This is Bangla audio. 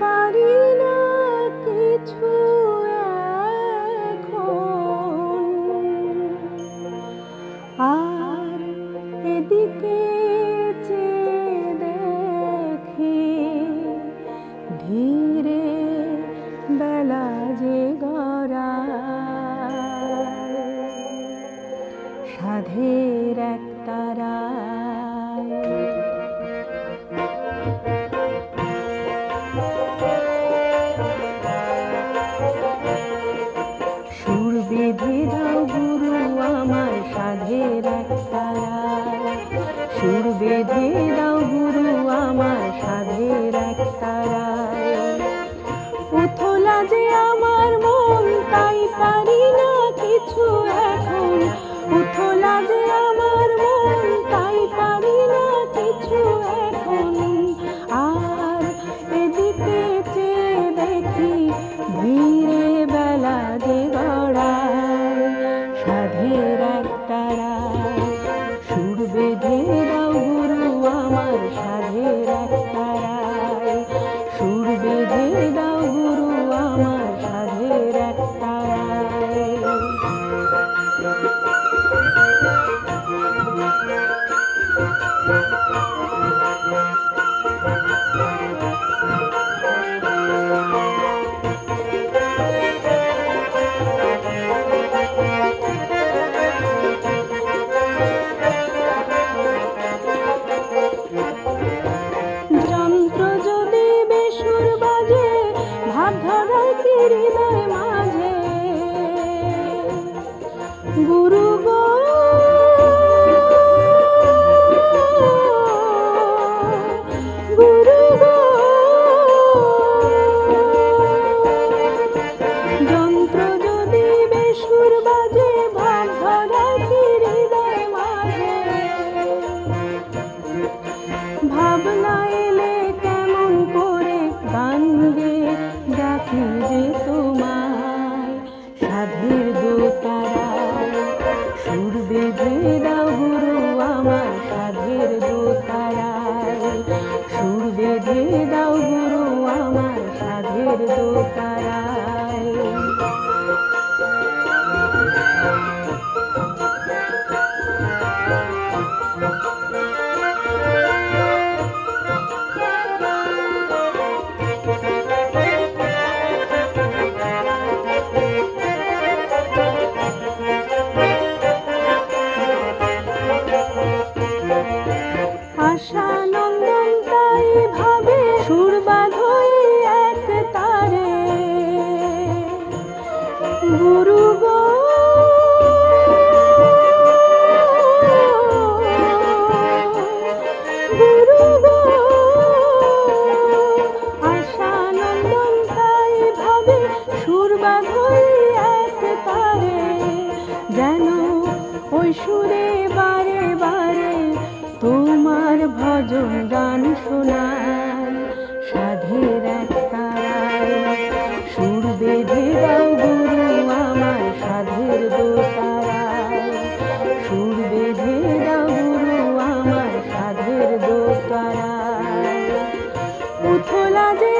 পারি না কিছু আর এদিকে দেখি ধীরে বেলা যে গড়া সাধে বেঁধে দাও গুরু আমার সাধের এক উথলা যে আমার মন, তাই পারি না কিছু এখন। উথলা যে আমার মন, তাই পারি না কিছু এখন। আর এদিকে চেয়ে দেখি ধীরে গুরু দোতারায় সুরে বারে বারে তোমার ভজন গান শোনায়। সাধের এক সুর বেঁধে দাও গুরু আমার সাধের দোতারায়। সুর বেঁধে দাও গুরু আমার সাধের দোতারায়। উথলা যে